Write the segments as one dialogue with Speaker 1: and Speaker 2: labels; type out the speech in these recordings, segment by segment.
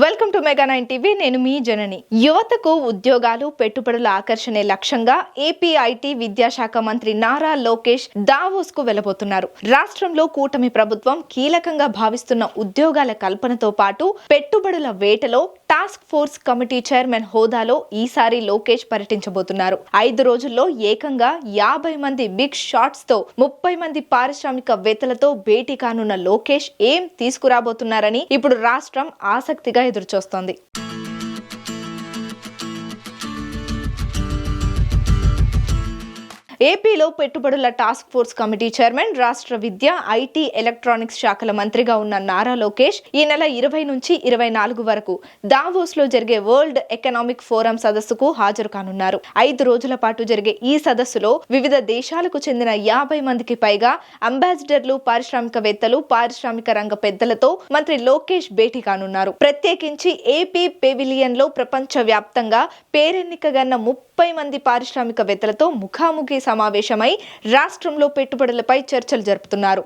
Speaker 1: Welcome to mega nine TV నేను మీ జనని. యువతకు ఉద్యోగాలు పెట్టుబడుల ఆకర్షణే లక్ష్యంగా ఏపీ ఐటీ విద్యాశాఖ మంత్రి నారా లోకేష్ దావోస్కు వెళ్ళబోతున్నారు రాష్ట్రంలో కూటమి ప్రభుత్వం కీలకంగా భావిస్తున్న ఉద్యోగాల కల్పనతో పాటు పెట్టుబడుల వేటలో టాస్క్ ఫోర్స్ కమిటీ చైర్మన్ హోదాలో ఈసారి లోకేష్ పర్యటించబోతున్నారు. ఐదు రోజుల్లో ఏకంగా యాభై మంది బిగ్ షాట్స్తో ముప్పై మంది పారిశ్రామికవేత్తలతో భేటీ కానున్న లోకేష్ ఏం తీసుకురాబోతున్నారని ఇప్పుడు రాష్ట్రం ఆసక్తిగా ఎదురుచూస్తుంది. వస్తోంది. ఏపీలో పెట్టుబడుల టాస్క్ ఫోర్స్ కమిటీ చైర్మన్ రాష్ట్ర విద్య ఐటీ ఎలక్ట్రానిక్స్ శాఖల మంత్రిగా ఉన్న నారా లోకేష్ ఈ నెల ఇరవై నుంచి ఇరవై నాలుగు వరకు దావోస్లో జరిగే వరల్డ్ ఎకనామిక్ ఫోరం సదస్సుకు హాజరు కానున్నారు. ఐదు రోజుల పాటు జరిగే ఈ సదస్సులో వివిధ దేశాలకు చెందిన యాభై మందికి పైగా అంబాసిడర్లు పారిశ్రామికవేత్తలు పారిశ్రామిక రంగ పెద్దలతో మంత్రి లోకేష్ భేటీ కానున్నారు. ప్రత్యేకించి ఏపీ పెవిలియన్లో ప్రపంచ వ్యాప్తంగా పేరెన్నికగన్న ముప్పై మంది పారిశ్రామికవేత్తలతో ముఖాముఖి సమావేశమై రాష్ట్రంలో పెట్టుబడులపై చర్చలు జరుపుతున్నారు.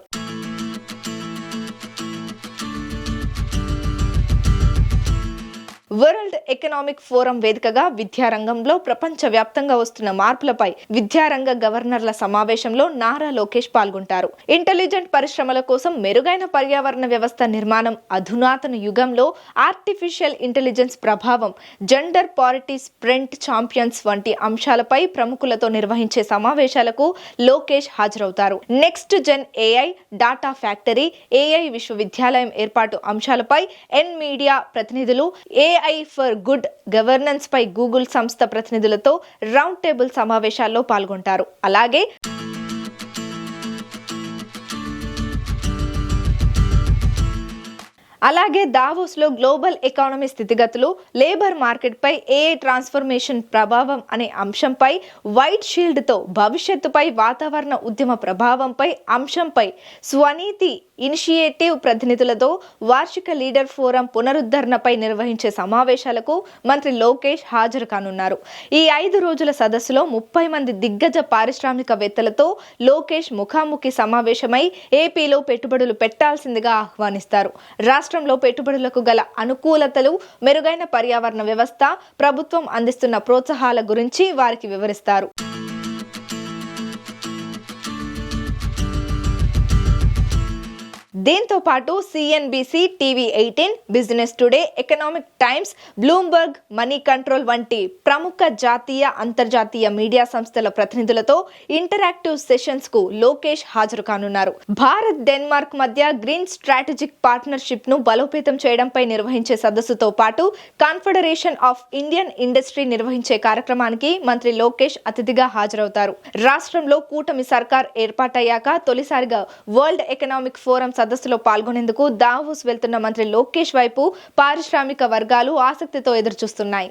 Speaker 1: వరల్డ్ ఎకనామిక్ ఫోరం వేదికగా విద్యారంగంలో ప్రపంచ వ్యాప్తంగా వస్తున్న మార్పులపై విద్యారంగ గవర్నర్ల సమావేశంలో నారా లోకేష్ పాల్గొంటారు. ఇంటెలిజెంట్ పరిశ్రమల కోసం మెరుగైన పర్యావరణ వ్యవస్థ నిర్మాణం అధునాతన యుగంలో ఆర్టిఫిషియల్ ఇంటెలిజెన్స్ ప్రభావం జెండర్ పారిటీ స్ప్రింట్ ఛాంపియన్స్ వంటి అంశాలపై ప్రముఖులతో నిర్వహించే సమావేశాలకు లోకేష్ హాజరవుతారు. Next gen AI data factory AI విశ్వవిద్యాలయం ఏర్పాటు అంశాలపై ఎన్ మీడియా ప్రతినిధులు ఏఐ ఫర్ గుడ్ గవర్నెన్స్ పై గూగుల్ సంస్థ ప్రతినిధులతో రౌండ్ టేబుల్ సమావేశాల్లో పాల్గొంటారు. అలాగే అలాగే దావోస్లో గ్లోబల్ ఎకానమీ స్థితిగతులు లేబర్ మార్కెట్పై ఏ ఏఐ ట్రాన్స్ఫర్మేషన్ ప్రభావం అనే అంశంపై వైట్ షీల్డ్తో భవిష్యత్తుపై వాతావరణ ఉద్యమ ప్రభావంపై అంశంపై స్వనీతి ఇనిషియేటివ్ ప్రతినిధులతో వార్షిక లీడర్ ఫోరం పునరుద్ధరణపై నిర్వహించే సమావేశాలకు మంత్రి లోకేష్ హాజరు కానున్నారు. ఈ ఐదు రోజుల సదస్సులో ముప్పై మంది దిగ్గజ పారిశ్రామికవేత్తలతో లోకేష్ ముఖాముఖి సమావేశమై ఏపీలో పెట్టుబడులు పెట్టాల్సిందిగా ఆహ్వానిస్తారు. రాష్ట్ర రాష్ట్రంలో పెట్టుబడులకు గల అనుకూలతలు మెరుగైన పర్యావరణ వ్యవస్థ ప్రభుత్వం అందిస్తున్న ప్రోత్సాహాల గురించి వారికి వివరిస్తారు. దీంతో పాటు CNBC TV eighteen Business Today Economic Times Bloomberg Moneycontrol వంటి ప్రముఖ జాతీయ అంతర్జాతీయ మీడియా సంస్థల ప్రతినిధులతో ఇంటరాక్టివ్ సెషన్స్కు లోకేష్ హాజరు కానున్నారు. భారత్ డెన్మార్క్ మధ్య గ్రీన్ స్ట్రాటజిక్ పార్ట్నర్షిప్ను బలోపేతం చేయడంపై నిర్వహించే సదస్సుతో పాటు కాన్ఫెడరేషన్ ఆఫ్ ఇండియన్ ఇండస్ట్రీ నిర్వహించే కార్యక్రమానికి మంత్రి లోకేష్ అతిథిగా హాజరవుతారు. రాష్ట్రంలో కూటమి సర్కార్ ఏర్పాటయ్యాక తొలిసారిగా వరల్డ్ ఎకనామిక్ ఫోరం సదస్సు సదస్సులో పాల్గొనేందుకు దావోస్ వెళ్తున్న మంత్రి లోకేష్ వైపు పారిశ్రామిక వర్గాలు ఆసక్తితో ఎదురుచూస్తున్నాయి.